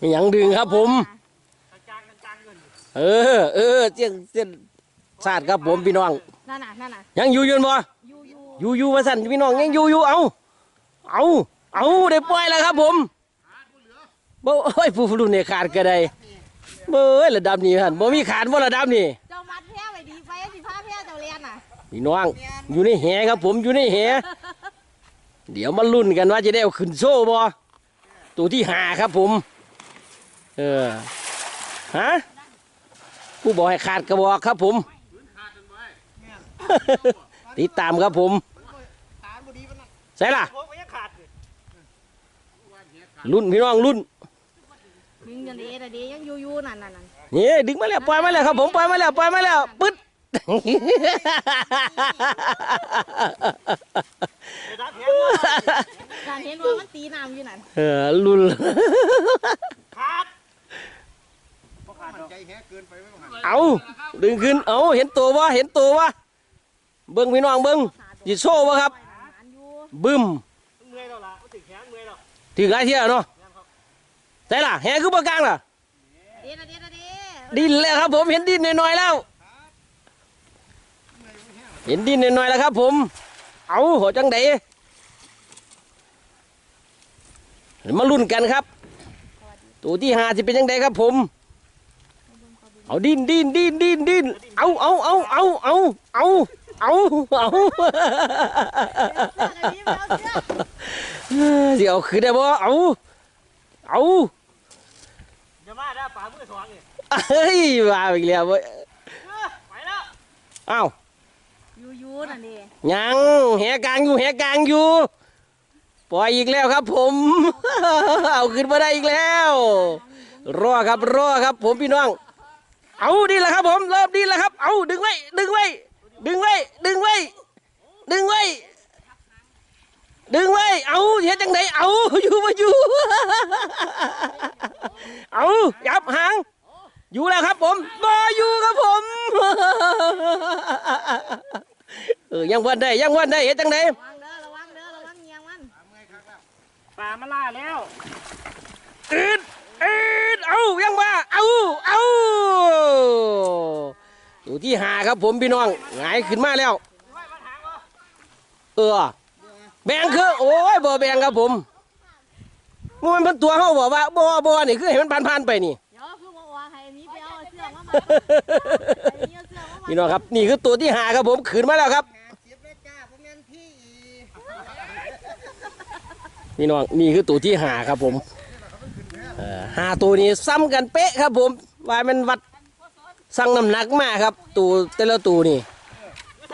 มีหยังดึงครับผมจางจางเงินเออ เออเจียงเจียงชาติครับผมพี่น้อง นั่นน่ะนั่นน่ะยังอยู่อยืนบ่ยูยูอยู่อยู่มาสั่นพี่น้องยังอยู่อยู่เอาเอาเอาได้ปล่อยแล้วครับผมบ่โอ้ยผู้รุ่นนี่ขาดก็ได้เบ้ยระดับนี้ฮั่นบ่มีขาดบ่ระดับนี้เจ้ามัดแพ้ไว้ดีไปสิพาแพ้เจ้าเรียนน่ะพี่น้อง อยู่ในแหครับ ผมอยู่ในแหเดี๋ยวมาลุ้นกันว่าจะได้เอาขึ้นโซ่บ่ตัวที่หาครับผม เออฮะผู้บอกให้ขาดกระบอกครับผม ติดตามครับผมขาบดีมันนั่นใช่ล่ะโอ้ยยังขาดเลยรุ่นพี่น้องรุ่นมึงอย่าเดีนะเดียังยูยูนั่นนั่นนั่นนี่ดึงมาแล้วปล่อยมาแล้วครับผมปล่อยมาแล้วปล่อยมาแล้วปึ๊ดเดี๋ยวดับแขนว่าการเห็นว่ามันตีน้ำอยู่นั่นเออรุ่น ขาดบ่ขาดดอก ใจแฮเกินไปไม่ต้องหันเอาดึงขึ้นเอาเห็นตัววะเห็นตัววะเบิ้งพี่น้องเบิ้งจิโซ่วะครับบึ้มเมื่อยแล้วล่ะมันติดแขนเมื่อยแล้วถือหลายเที่ยเนาะใช่ล่ะแหคือปากกลางล่ะเดีนะเดีนะเดีดินแล้วครับผมเห็นดินหน่อยๆแล้ว เห็นดินหน่อยๆแล้วครับ ผม เอาหัวจังไดมาลุ้นกันครับ ตัวที่หาจะเป็นยังไงครับผม เอาดินดินดินดินดินเอาเอาเอาเอาเอาเอาเอาเอาเสื้อเดี๋ยวนี้ไปเอาเสื้อสิเอาขึ้นได้บ่เอาเอาอย่ามาได้ป่ามือสองนี่เฮ้ยมาอีกแล้วเว้ยไปแล้วเอ้ายูยูนั่นเดียังแหกลางอยู่แหกลางอยู่ปล่อยอีกแล้วครับ ผม เอาขึ้นมาได้อีกแล้วรอครับรอครับ ผมพี่น้อง เอาดีแล้วครับผมเริ่มดีแล้วครับ เอาดึงไว้ ดึงไว้ ดึงไว้ ดึงไว้ ดึงไว้ ดึงไว้ เอาเฮ็ดจังไดเอาอยู่มาอยู่ เอายับหาง อยู่แล้วครับผมบออยู่ครับผม เออยังวันได้ยังวันได้เฮ็ดจังไดระวังเด้อระวังเด้อระวังเงียงมันป่ามันล่าแล้วอืดอืดเอายังว่าเอาเอา อยู่ที่หาครับผมพี่น้องหงายขึ้นมาแล้ว เออ แบ่งคือ โอ้ยบ่แบ่งครับผมมันเป็นตัวเขาบอกว่าบ่บ่นี่คือให้มันผ่านๆไปนี่เดี๋ยวคือมาวางให้อันนี้ไปเอาเสื้อมามาอันนี้เอาเสื้อมามาพี่น้องครับ นี่คือตัวที่หาครับผมขึ้นมาแล้วครับเจ็บแล้วจ้าพวกนั้นพี่อีพี่น้องนี่คือตัวที่หาครับผมเอ่อหาตัวนี้ซ้ำกันเป๊ะครับผมว่ามันวัด สั่งน้ำหนักมาครับตัวแต่ละตัวนี่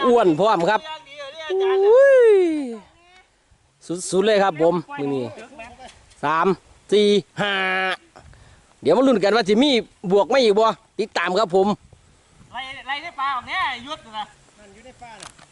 อ้วนพร้อมครับอย่างดีเลยอาจารย์อุ้ยสุดๆเลยครับผมนี่นี่สามสี่ห้าเดี๋ยวมาลุ้นกันว่าจะมีบวกไม่อีกบ่ติดตามครับผมไรไรได้ปลาแบบนี้ยุดนะนั่นอยู่ในฟ้าน่ะ